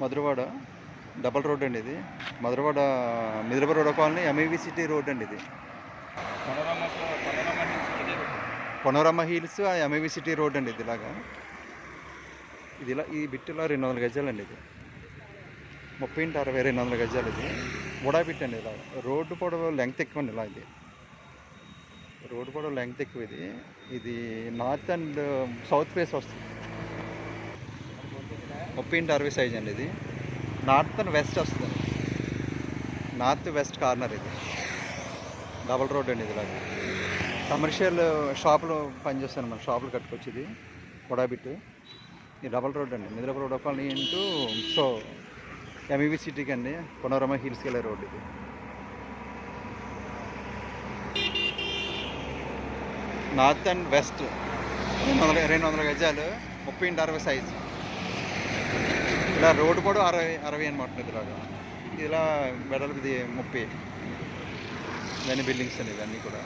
Madhurawada double road అండి ఇది. Madhurawada మిదిరప road colony MIV city road అండి ఇది. పనోరమా హిల్స్ ఆ ఎంఐవి సిటీ రోడ్ అండి ఇది ఇలాగా. ఇది ఇలా ఈ బిట్ ఇలా రెండు వందల గజాలండి ఇది. ముప్పై ఇంటి అరవై రెండు వందల గజాలు ఇది. ఉడా బిట్ అండి ఇలా. రోడ్డు పొడవు లెంగ్త్ ఎక్కువ అండి ఇలా ఇది. రోడ్డు పొడవు లెంగ్త్ ఎక్కువ ఇది. ఇది నార్త్ అండ్ సౌత్ ఫేస్ వస్తుంది. ముప్పై ఇంటి అరవై సైజ్ అండి ఇది. నార్త్ అండ్ వెస్ట్ వస్తుంది నార్త్ వెస్ట్ కార్నర్ ఇది. డబల్ రోడ్ అండి ఇది కమర్షియల్ షాపులు పనిచేస్తాను మన షాపులు కట్టుకొచ్చి ఇది. పొడాబిట్ ఈ డబల్ రోడ్ అండి. మిదిలపు రోడ్ ఒకళ్ళని ఇంటూ సో ఎంఈవి సిటీకి అండి. కొనరమ హిల్స్కి వెళ్ళే రోడ్ ఇది. నార్త్ అండ్ వెస్ట్ రెండు వందల రెండు వందల గజాలు ముప్పై ఇంటి అరవై సైజు ఇలా రోడ్డు కూడా అరవై అరవై అనమాట ఇలాగా. ఇలా వెడల్పు ఇది ముప్పై. ఇవన్నీ బిల్డింగ్స్ అండి ఇవన్నీ కూడా.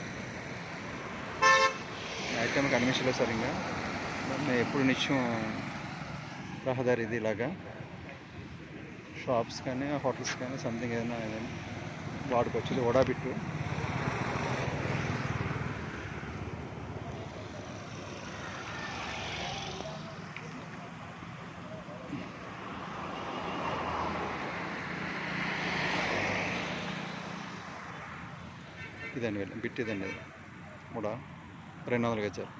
అయితే టైం కనిపించలేదు సరిగ్గా దాన్ని ఎప్పుడు నిత్యం రహదారి ఇది ఇలాగా. షాప్స్ కానీ హోటల్స్ కానీ సంథింగ్ ఏదైనా ఏదైనా వాడుకోవచ్చు. ఇది ఓడాబిట్టు ఇదండి బిట్ ఇదండి ఇది కూడా రెండు వందలకి వచ్చారు